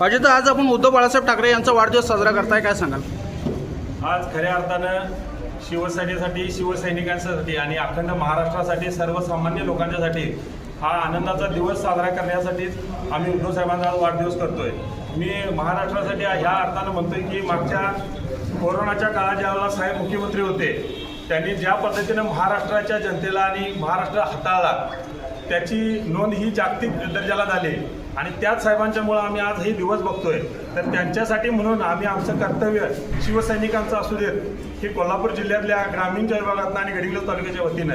अजित आज आपण उद्धव बाळासाहेब ठाकरे यांचा वाढदिवस साजरा करताय काय सांगाल? आज खऱ्या अर्थानं शिवसेनेसाठी शिवसैनिकांसाठी आणि अखंड महाराष्ट्रासाठी सर्वसामान्य लोकांच्यासाठी हा आनंदाचा दिवस साजरा करण्यासाठीच आम्ही उद्धव साहेबांचा आज वाढदिवस करतोय. मी महाराष्ट्रासाठी ह्या अर्थानं म्हणतोय की मागच्या कोरोनाच्या काळात ज्यावेळेला साहेब मुख्यमंत्री होते त्यांनी ज्या पद्धतीनं महाराष्ट्राच्या जनतेला आणि महाराष्ट्र हाताळला त्याची नोंद ही जागतिक दर्जाला झाली आणि त्याच साहेबांच्यामुळं आम्ही आज हे दिवस बघतोय. तर त्यांच्यासाठी म्हणून आम्ही आमचं कर्तव्य शिवसैनिकांचं असू देत हे कोल्हापूर जिल्ह्यातल्या ग्रामीणच्या विभागातनं आणि गडिंग्लज तालुक्याच्या वतीनं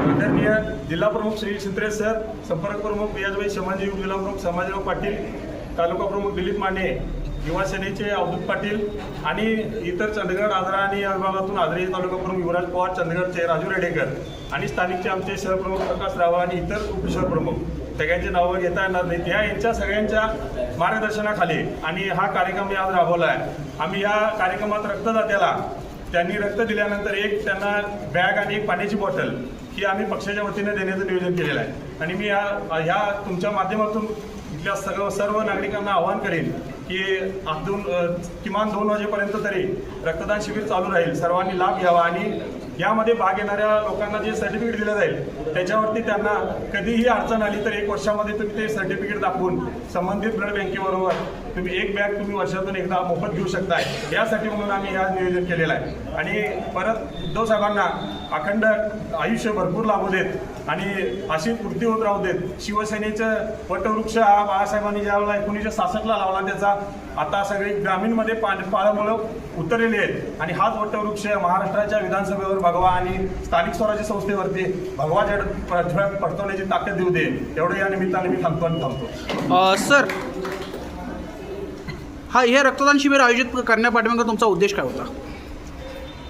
आदरणीय जिल्हा प्रमुख श्री शिंत्रे सर संपर्क प्रमुख पियाजभाई शमाजी जिल्हा प्रमुख समाजराव पाटील तालुका प्रमुख दिलीप माने युवा सेनेचे अवधूत पाटील आणि इतर चंदगड आजरा आणि या विभागातून आजरे तालुका प्रमुख युवराज पवार चंदगडचे राजू रेडेकर आणि स्थानिकचे आमचे सहप्रमुख प्रकाश राव आणि इतर उपशहप्रमुख सगळ्यांची नावं घेता येणार नाहीत. ह्या यांच्या सगळ्यांच्या मार्गदर्शनाखाली आणि हा कार्यक्रम मी आज राबवला आहे. आम्ही या कार्यक्रमात रक्तदात्याला त्यांनी रक्त दिल्यानंतर एक त्यांना बॅग आणि एक पाण्याची बॉटल ही आम्ही पक्षाच्या वतीने देण्याचं नियोजन केलेलं आहे. आणि मी या ह्या तुमच्या माध्यमातून इथल्या सर्व सर्व नागरिकांना आवाहन करेन की अजून किमान दोन वाजेपर्यंत तरी रक्तदान शिबिर चालू राहील. सर्वांनी लाभ घ्यावा आणि यामध्ये भाग घेणाऱ्या लोकांना जे सर्टिफिकेट दिलं जाईल त्याच्यावरती त्यांना कधीही अडचण आली तर एक वर्षामध्ये तुम्ही ते सर्टिफिकेट दाखवून संबंधित ब्लड बँकेबरोबर तुम्ही एक बॅग तुम्ही वर्षातून एकदा मोफत घेऊ शकताय. यासाठी म्हणून आम्ही हा नियोजन केलेलं आहे. आणि परत उद्धव साहेबांना अखंड आयुष्य भरपूर लाभू देत आणि अशी पूर्ती होत राहू देत. शिवसेनेचं वटवृक्ष हा बाळासाहेबांनी ज्यावेळेला एकोणीसशे सासष्टला लावला त्याचा आता सगळे ग्रामीणमध्ये पा उतरलेले आहेत. आणि हाच वटवृक्ष महाराष्ट्राच्या विधानसभेवर भगवा आणि स्थानिक स्वराज्य संस्थेवरती भगवा जड प्रज्वल पडतवण्याची ताकद देऊ दे. एवढं या निमित्ताने मी थांबतो आणि थांबतो. अ, सर हा हे रक्तदान शिबिर आयोजित करण्यापाठीमागे तुमचा उद्देश काय होता?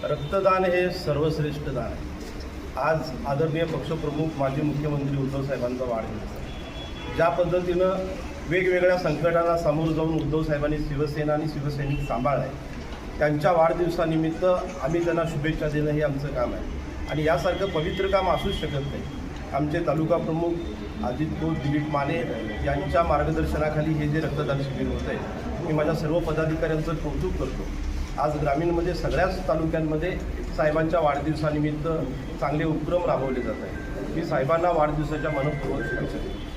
रक्तदान हे सर्वश्रेष्ठ दान आहे. आज आदरणीय पक्षप्रमुख माजी मुख्यमंत्री उद्धव साहेबांचा वाढदिवस आहे. ज्या पद्धतीनं वेगवेगळ्या संकटांना सामोरं जाऊन उद्धव साहेबांनी शिवसेना आणि शिवसैनिक सांभाळलं आहे त्यांच्या वाढदिवसानिमित्त आम्ही त्यांना शुभेच्छा देणं हे आमचं काम आहे. आणि यासारखं पवित्र काम असूच शकत नाही. आमचे तालुका प्रमुख अजित कोच दिलीप माने यांच्या मार्गदर्शनाखाली हे जे रक्तदान शिबिर होत आहे मी माझ्या सर्व पदाधिकाऱ्यांचं कौतुक करतो. आज ग्रामीणमध्ये सगळ्याच तालुक्यांमध्ये साहेबांच्या वाढदिवसानिमित्त चांगले उपक्रम राबवले जात आहेत. मी साहेबांना वाढदिवसाच्या मनपूर्वक शुभेच्छा देतो.